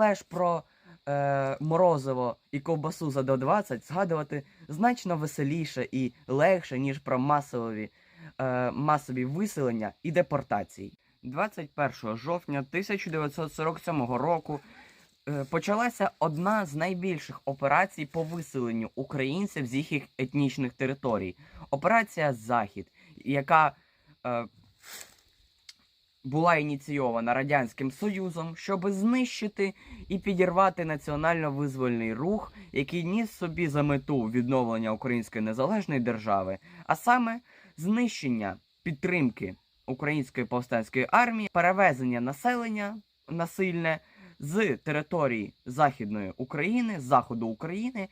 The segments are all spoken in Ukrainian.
Але ж про е, морозиво і ковбасу за до 20 згадувати значно веселіше і легше, ніж про масові, е, масові виселення і депортації. 21 жовтня 1947 року е, почалася одна з найбільших операцій по виселенню українців з їхніх етнічних територій. Операція Захід, яка е, була ініційована Радянським Союзом, щоб знищити і підірвати національно-визвольний рух, який ніс собі за мету відновлення української незалежної держави, а саме знищення підтримки української повстанської армії, перевезення населення насильне з території Західної України, заходу України.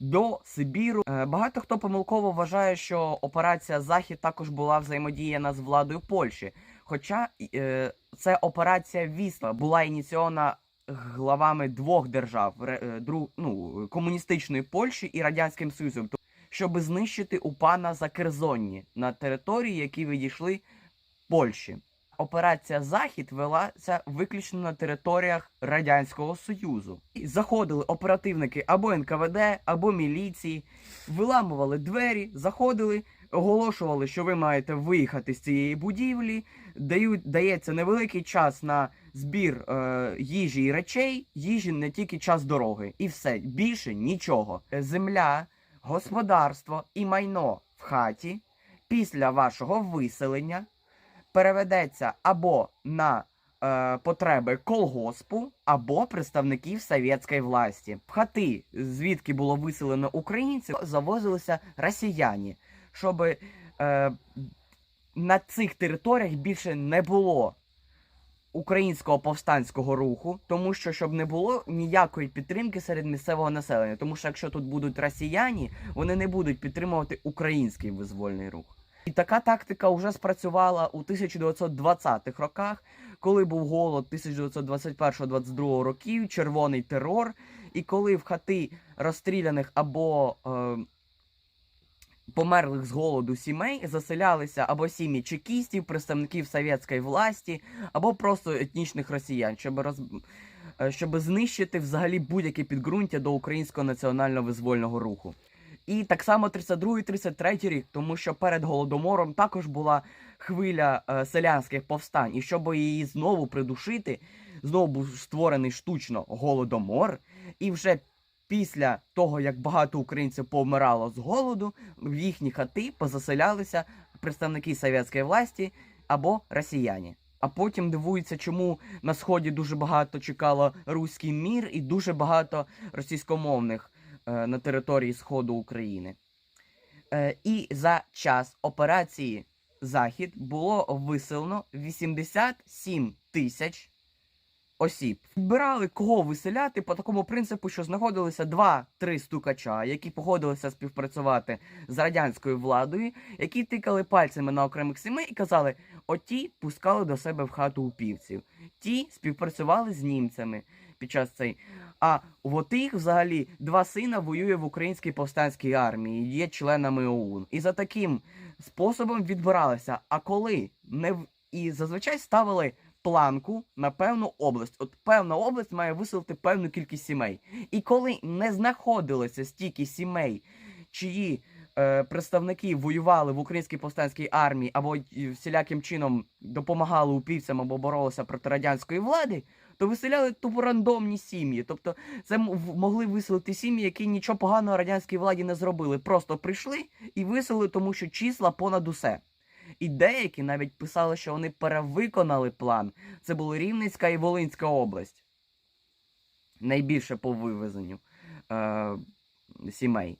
До Сибіру Е, багато хто помилково вважає, що операція Захід також була взаємодіяна з владою Польщі. Хоча е, це операція Вісла була ініційована главами двох держав е, друг, ну, комуністичної Польщі і Радянським Союзом, щоб знищити УПА на Закерзонні на території, які відійшли Польщі. Операція Захід велася виключно на територіях Радянського Союзу. І заходили оперативники або НКВД, або міліції, виламували двері, заходили, оголошували, що ви маєте виїхати з цієї будівлі. Дають, дається невеликий час на збір е, їжі і речей, їжі не тільки час дороги. І все, більше нічого. Земля, господарство і майно в хаті після вашого виселення переведеться або на е, потреби колгоспу, або представників совєтської власті. В хати, звідки було виселено українців, завозилися росіяни, щоб е, на цих територіях більше не було українського повстанського руху, тому що щоб не було ніякої підтримки серед місцевого населення. Тому що якщо тут будуть росіяни, вони не будуть підтримувати український визвольний рух. І така тактика вже спрацювала у 1920-х роках, коли був голод 1921-22 років, червоний терор, і коли в хати розстріляних або е, померлих з голоду сімей заселялися або сім'ї чекістів, представників совєтської власті, або просто етнічних росіян, щоб роз... е, щоб знищити взагалі будь-яке підґрунтя до українського національно визвольного руху. І так само 32-33 рік, тому що перед голодомором також була хвиля е, селянських повстань. І щоб її знову придушити, знову був створений штучно голодомор. І вже після того, як багато українців помирало з голоду, в їхні хати позаселялися представники совєтської власті або росіяни. А потім дивуються, чому на сході дуже багато чекало руський мір і дуже багато російськомовних на території Сходу України. Е, і за час операції Захід було виселено 87 тисяч осіб. Збирали кого виселяти по такому принципу, що знаходилися 2-3 стукача, які погодилися співпрацювати з радянською владою, які тикали пальцями на окремих сімей і казали: оті пускали до себе в хату упівців, ті співпрацювали з німцями під час цей. А от їх взагалі два сина воює в українській повстанській армії, є членами ОУН. І за таким способом відбиралися. А коли не в- і зазвичай ставили планку на певну область. От певна область має виселити певну кількість сімей. І коли не знаходилося стільки сімей, чиї представники воювали в українській повстанській армії або всіляким чином допомагали упівцям або боролися проти радянської влади, то виселяли тупо рандомні сім'ї. Тобто це могли виселити сім'ї, які нічого поганого радянській владі не зробили. Просто прийшли і виселили, тому що числа понад усе. І деякі навіть писали, що вони перевиконали план. Це були Рівненська і Волинська область. Найбільше по вивезенню е, сімей.